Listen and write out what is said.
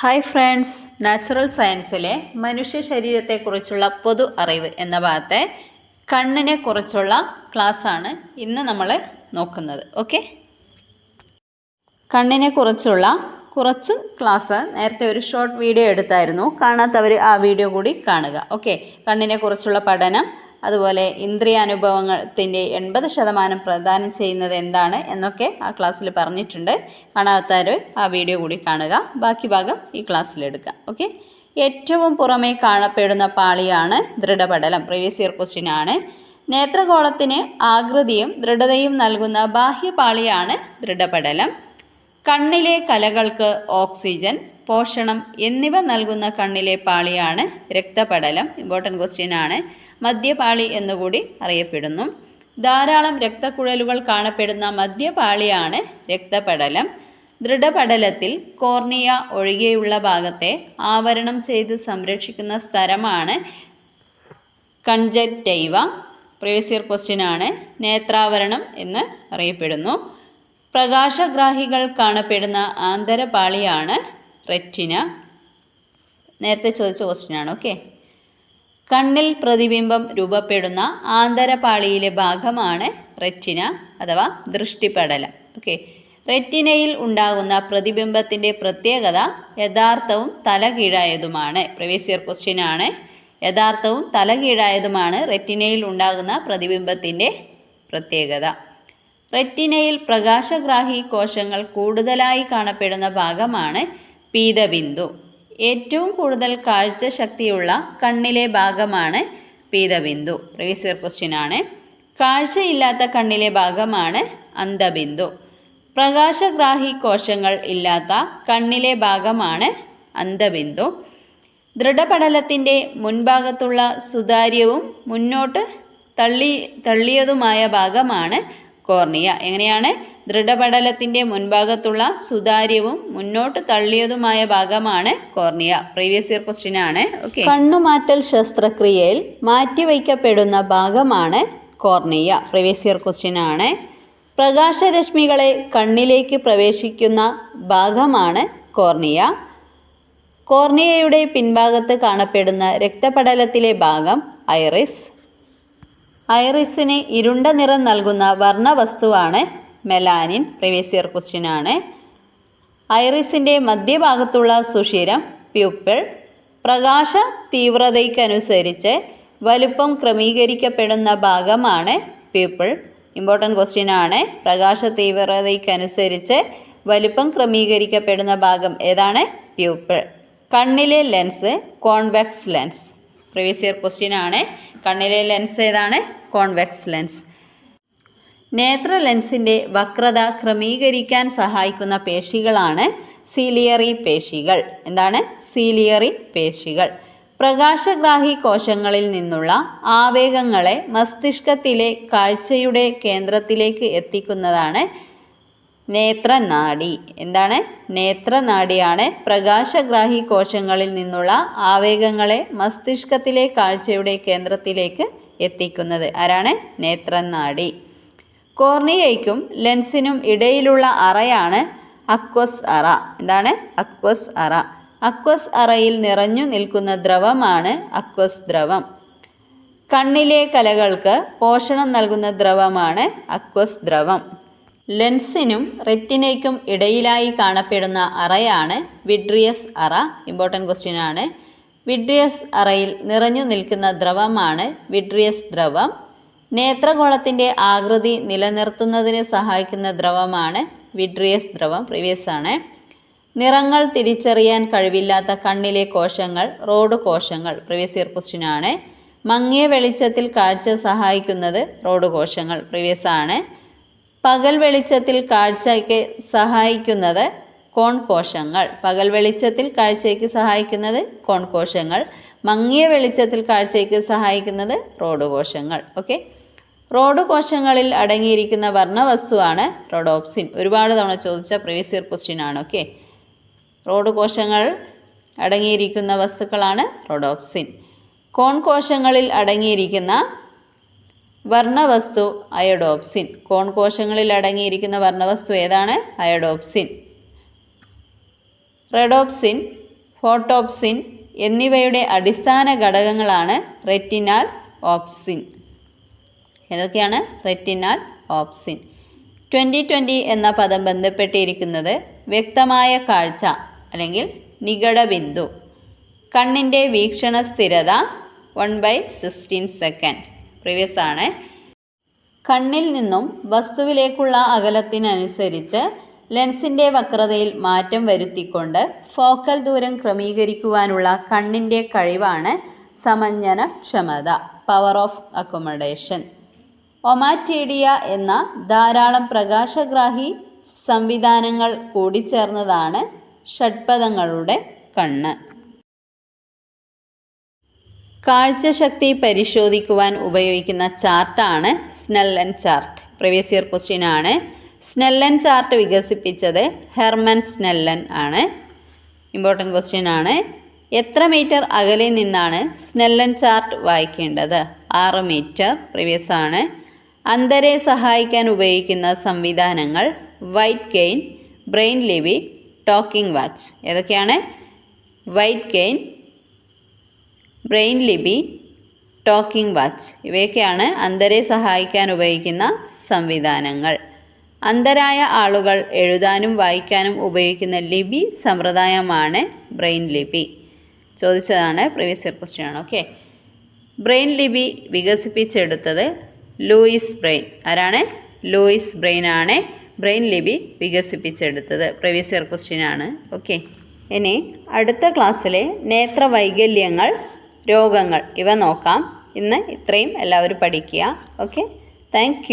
Hi friends natural സയൻസിലെ മനുഷ്യ ശരീരത്തെക്കുറിച്ചുള്ള പൊതു അറിവ് എന്ന ഭാഗത്തെ കണ്ണിനെ കുറിച്ചുള്ള ക്ലാസ്സാണ് ഇന്ന് നമ്മൾ നോക്കുന്നത്. ഓക്കെ കണ്ണിനെ കുറിച്ചുള്ള കുറച്ച് ക്ലാസ് നേരത്തെ ഒരു ഷോർട്ട് വീഡിയോ എടുത്തായിരുന്നു. കാണാത്തവർ ആ വീഡിയോ കൂടി കാണുക. ഓക്കെ കണ്ണിനെ കുറിച്ചുള്ള പഠനം അതുപോലെ ഇന്ദ്രിയാനുഭവത്തിന്റെ എൺപത് ശതമാനം പ്രദാനം ചെയ്യുന്നത് എന്താണ് എന്നൊക്കെ ആ ക്ലാസ്സിൽ പറഞ്ഞിട്ടുണ്ട്. കാണാത്തവർ ആ വീഡിയോ കൂടി കാണുക. ബാക്കി ഭാഗം ഈ ക്ലാസ്സിൽ എടുക്കാം ഓക്കെ? ഏറ്റവും പുറമേ കാണപ്പെടുന്ന പാളിയാണ് ദൃഢപടലം. പ്രീവിയസ് ഇയർ ക്വസ്റ്റ്യൻ ആണ്. നേത്രഗോളത്തിന് ആകൃതിയും ദൃഢതയും നൽകുന്ന ബാഹ്യപാളിയാണ് ദൃഢപടലം. കണ്ണിലെ കലകൾക്ക് ഓക്സിജൻ പോഷണം എന്നിവ നൽകുന്ന കണ്ണിലെ പാളിയാണ് രക്തപടലം. ഇമ്പോർട്ടന്റ് ക്വസ്റ്റ്യൻ ആണ്. മദ്യപാളി എന്നുകൂടി അറിയപ്പെടുന്നു. ധാരാളം രക്തക്കുഴലുകൾ കാണപ്പെടുന്ന മദ്യപാളിയാണ് രക്തപടലം. ദൃഢപടലത്തിൽ കോർണിയ ഒഴികെയുള്ള ഭാഗത്തെ ആവരണം ചെയ്ത് സംരക്ഷിക്കുന്ന സ്ഥലമാണ് കൺജക്റ്റൈവ പ്രീവിയസ് ഇയർ ക്വസ്റ്റ്യൻ ആണ്. നേത്രാവരണം എന്ന് അറിയപ്പെടുന്നു. പ്രകാശഗ്രാഹികൾ കാണപ്പെടുന്ന ആന്തരപാളിയാണ് റെറ്റിന. നേരത്തെ ചോദിച്ച ക്വസ്റ്റ്യൻ ആണ് ഓക്കെ കണ്ണിൽ പ്രതിബിംബം രൂപപ്പെടുന്ന ആന്തരപാളിയിലെ ഭാഗമാണ് റെറ്റിന അഥവാ ദൃഷ്ടിപടലം ഓക്കെ. റെറ്റിനയിൽ ഉണ്ടാകുന്ന പ്രതിബിംബത്തിന്റെ പ്രത്യേകത യഥാർത്ഥവും തലകീഴായതുമാണ്. പ്രീവിയസ് ഇയർ ക്വസ്റ്റ്യൻ ആണ്. യഥാർത്ഥവും തലകീഴായതുമാണ് റെറ്റിനയിൽ ഉണ്ടാകുന്ന പ്രതിബിംബത്തിന്റെ പ്രത്യേകത. റെറ്റിനയിൽ പ്രകാശഗ്രാഹി കോശങ്ങൾ കൂടുതലായി കാണപ്പെടുന്ന ഭാഗമാണ് പീതബിന്ദു. ഏറ്റവും കൂടുതൽ കാഴ്ച ശക്തിയുള്ള കണ്ണിലെ ഭാഗമാണ് പീതബിന്ദു. പ്രീവിയസ് ഇയർ ക്വസ്റ്റ്യൻ ആണ്. കാഴ്ചയില്ലാത്ത കണ്ണിലെ ഭാഗമാണ് അന്ധബിന്ദു. പ്രകാശഗ്രാഹി കോശങ്ങൾ ഇല്ലാത്ത കണ്ണിലെ ഭാഗമാണ് അന്ധബിന്ദു. ദൃഢപടലത്തിന്റെ മുൻഭാഗത്തുള്ള സുതാര്യവും മുന്നോട്ട് തള്ളി തള്ളിയതുമായ ഭാഗമാണ് കോർണിയ. എങ്ങനെയാണ്? ദൃഢപടലത്തിന്റെ മുൻഭാഗത്തുള്ള സുതാര്യവും മുന്നോട്ട് തള്ളിയതുമായ ഭാഗമാണ് കോർണിയ. പ്രീവിയസ് ഇയർ ക്വസ്റ്റ്യൻ ആണ്. ഓക്കെ കണ്ണുമാറ്റൽ ശസ്ത്രക്രിയയിൽ മാറ്റിവയ്ക്കപ്പെടുന്ന ഭാഗമാണ് കോർണിയ. പ്രീവിയസ് ഇയർ ക്വസ്റ്റ്യൻ ആണ്. പ്രകാശരശ്മികളെ കണ്ണിലേക്ക് പ്രവേശിക്കുന്ന ഭാഗമാണ് കോർണിയ. കോർണിയയുടെ പിൻഭാഗത്ത് കാണപ്പെടുന്ന രക്തപടലത്തിലെ ഭാഗം ഐറിസ്. ഐറിസിന് ഇരുണ്ട നിറം നൽകുന്ന വർണവസ്തുവാണ് മെലാനിൻ പ്രീവിയസ് ഇയർ ക്വസ്റ്റ്യൻ ആണ് ഐറിസിന്റെ മധ്യഭാഗത്തുള്ള സുഷിരം പ്യൂപ്പിൾ. പ്രകാശ തീവ്രതയ്ക്കനുസരിച്ച് വലുപ്പം ക്രമീകരിക്കപ്പെടുന്ന ഭാഗമാണ് പ്യൂപ്പിൾ. ഇമ്പോർട്ടന്റ് ക്വസ്റ്റ്യൻ ആണ് പ്രകാശ തീവ്രതയ്ക്കനുസരിച്ച് വലുപ്പം ക്രമീകരിക്കപ്പെടുന്ന ഭാഗം ഏതാണ്? പ്യൂപ്പിൾ. കണ്ണിലെ lens convex lens. Previous year question ആണ് കണ്ണിലെ ലെൻസ് ഏതാണ്? Convex lens. നേത്ര ലെൻസിന്റെ വക്രത ക്രമീകരിക്കാൻ സഹായിക്കുന്ന പേശികളാണ് സീലിയറി പേശികൾ. എന്താണ്? സീലിയറി പേശികൾ. പ്രകാശഗ്രാഹി കോശങ്ങളിൽ നിന്നുള്ള ആവേഗങ്ങളെ മസ്തിഷ്കത്തിലെ കാഴ്ചയുടെ കേന്ദ്രത്തിലേക്ക് എത്തിക്കുന്നതാണ് നേത്രനാഡി എന്താണ്? നേത്രനാഡിയാണ് പ്രകാശഗ്രാഹി കോശങ്ങളിൽ നിന്നുള്ള ആവേഗങ്ങളെ മസ്തിഷ്കത്തിലെ കാഴ്ചയുടെ കേന്ദ്രത്തിലേക്ക് എത്തിക്കുന്നത്. ആരാണ്? നേത്രനാഡി കോർണിയയ്ക്കും ലെൻസിനും ഇടയിലുള്ള അറയാണ് അക്വസ് അറ. എന്താണ് അക്വസ് അറ. അക്വസ് അറയിൽ നിറഞ്ഞു നിൽക്കുന്ന ദ്രവമാണ് അക്വസ് ദ്രവം. കണ്ണിലെ കലകൾക്ക് പോഷണം നൽകുന്ന ദ്രവമാണ് അക്വസ് ദ്രവം. ലെൻസിനും റെറ്റിനയ്ക്കും ഇടയിലായി കാണപ്പെടുന്ന അറയാണ് വിഡ്രിയസ് അറ. ഇമ്പോർട്ടന്റ് ക്വസ്റ്റ്യൻ ആണ്. വിഡ്രിയസ് അറയിൽ നിറഞ്ഞു നിൽക്കുന്ന ദ്രവമാണ് വിഡ്രിയസ് ദ്രവം. നേത്രഗോളത്തിന്റെ ആകൃതി നിലനിർത്തുന്നതിന് സഹായിക്കുന്ന ദ്രവമാണ് വിഡ്രിയസ് ദ്രവം പ്രീവിയസ് ആണ്. നിറങ്ങൾ തിരിച്ചറിയാൻ കഴിവില്ലാത്ത കണ്ണിലെ കോശങ്ങൾ റോഡ് കോശങ്ങൾ പ്രീവിയസ് ഇയർ ക്വസ്റ്റ്യൻ ആണ്. മങ്ങിയ വെളിച്ചത്തിൽ കാഴ്ച സഹായിക്കുന്നത് റോഡ് കോശങ്ങൾ പ്രീവിയസ് ആണ്. പകൽ വെളിച്ചത്തിൽ കാഴ്ചയ്ക്ക് സഹായിക്കുന്നത് കോൺ കോശങ്ങൾ പകൽ വെളിച്ചത്തിൽ കാഴ്ചയ്ക്ക് സഹായിക്കുന്നത് കോൺ കോശങ്ങൾ മങ്ങിയ വെളിച്ചത്തിൽ കാഴ്ചയ്ക്ക് സഹായിക്കുന്നത് റോഡ് കോശങ്ങൾ ഓക്കെ റോഡ് കോശങ്ങളിൽ അടങ്ങിയിരിക്കുന്ന വർണവസ്തുവാണ് റോഡോപ്സിൻ. ഒരുപാട് തവണ ചോദിച്ച പ്രീവിയസ് ഇയർ ക്വസ്റ്റ്യൻ ആണ് ഓക്കെ റോഡ് കോശങ്ങൾ അടങ്ങിയിരിക്കുന്ന വസ്തുക്കളാണ് റോഡോപ്സിൻ. കോൺ കോശങ്ങളിൽ അടങ്ങിയിരിക്കുന്ന വർണവസ്തു അയഡോപ്സിൻ. കോൺ കോശങ്ങളിൽ അടങ്ങിയിരിക്കുന്ന വർണവസ്തു ഏതാണ്? അയഡോപ്സിൻ. റെഡോപ്സിൻ ഫോട്ടോപ്സിൻ എന്നിവയുടെ അടിസ്ഥാന ഘടകങ്ങളാണ് റെറ്റിനാൽ ഓപ്സിൻ. ഏതൊക്കെയാണ്? Retinal opsin. ട്വന്റി ട്വന്റി എന്ന പദം ബന്ധപ്പെട്ടിരിക്കുന്നത് വ്യക്തമായ കാഴ്ച അല്ലെങ്കിൽ നികട ബിന്ദു. കണ്ണിന്റെ വീക്ഷണ സ്ഥിരത one by sixteen second previous ആണ്. കണ്ണിൽ നിന്നും വസ്തുവിലേക്കുള്ള അകലത്തിനനുസരിച്ച് ലെൻസിന്റെ വക്രതയിൽ മാറ്റം വരുത്തിക്കൊണ്ട് ഫോക്കൽ ദൂരം ക്രമീകരിക്കുവാനുള്ള കണ്ണിന്റെ കഴിവാണ് സമഞ്ജന ക്ഷമത പവർ ഓഫ് അക്കൊമഡേഷൻ ഒമാറ്റേഡിയ എന്ന ധാരാളം പ്രകാശഗ്രാഹി സംവിധാനങ്ങൾ കൂടിച്ചേർന്നതാണ് ഷഡ്പഥങ്ങളുടെ കണ്ണ്. കാഴ്ചശക്തി പരിശോധിക്കുവാൻ ഉപയോഗിക്കുന്ന ചാർട്ടാണ് Snellen chart. Previous year question ആണ്. സ്നെല്ലൻ ചാർട്ട് വികസിപ്പിച്ചത് ഹെർമൻ സ്നെല്ലൻ ആണ്. ഇമ്പോർട്ടന്റ് ക്വസ്റ്റ്യൻ ആണ്. എത്ര മീറ്റർ അകലെ നിന്നാണ് സ്നെല്ലൻ ചാർട്ട് വായിക്കേണ്ടത്? ആറ് മീറ്റർ പ്രീവിയസ് ആണ്. അന്ധരെ സഹായിക്കാൻ ഉപയോഗിക്കുന്ന സംവിധാനങ്ങൾ വൈറ്റ് കെയിൻ ബ്രെയിൻ ലിവി ടോക്കിംഗ് വാച്ച് ഏതൊക്കെയാണ്? വൈറ്റ് കെയിൻ ബ്രെയിൻ ലിബി ടോക്കിംഗ് വാച്ച് ഇവയൊക്കെയാണ് അന്ധരെ സഹായിക്കാൻ ഉപയോഗിക്കുന്ന സംവിധാനങ്ങൾ. അന്ധരായ ആളുകൾ എഴുതാനും വായിക്കാനും ഉപയോഗിക്കുന്ന ലിപി സമ്പ്രദായമാണ് ബ്രെയിൻ ലിപി ചോദിച്ചതാണ് previous year question okay Braille ലിപി വികസിപ്പിച്ചെടുത്തത് ലൂയിസ് ബ്രെയിൻ. ആരാണ്? ലൂയിസ് ബ്രെയിൻ ആണ് ബ്രെയിൻ ലിപി വികസിപ്പിച്ചെടുത്തത്. പ്രീവിയസ് ഇയർ ക്വസ്റ്റ്യൻ ആണ്. ഓക്കെ ഇനി അടുത്ത ക്ലാസ്സിലെ നേത്രവൈകല്യങ്ങൾ രോഗങ്ങൾ ഇവ നോക്കാം. ഇന്ന് ഇത്രയും എല്ലാവരും പഠിക്കുക. Okay thank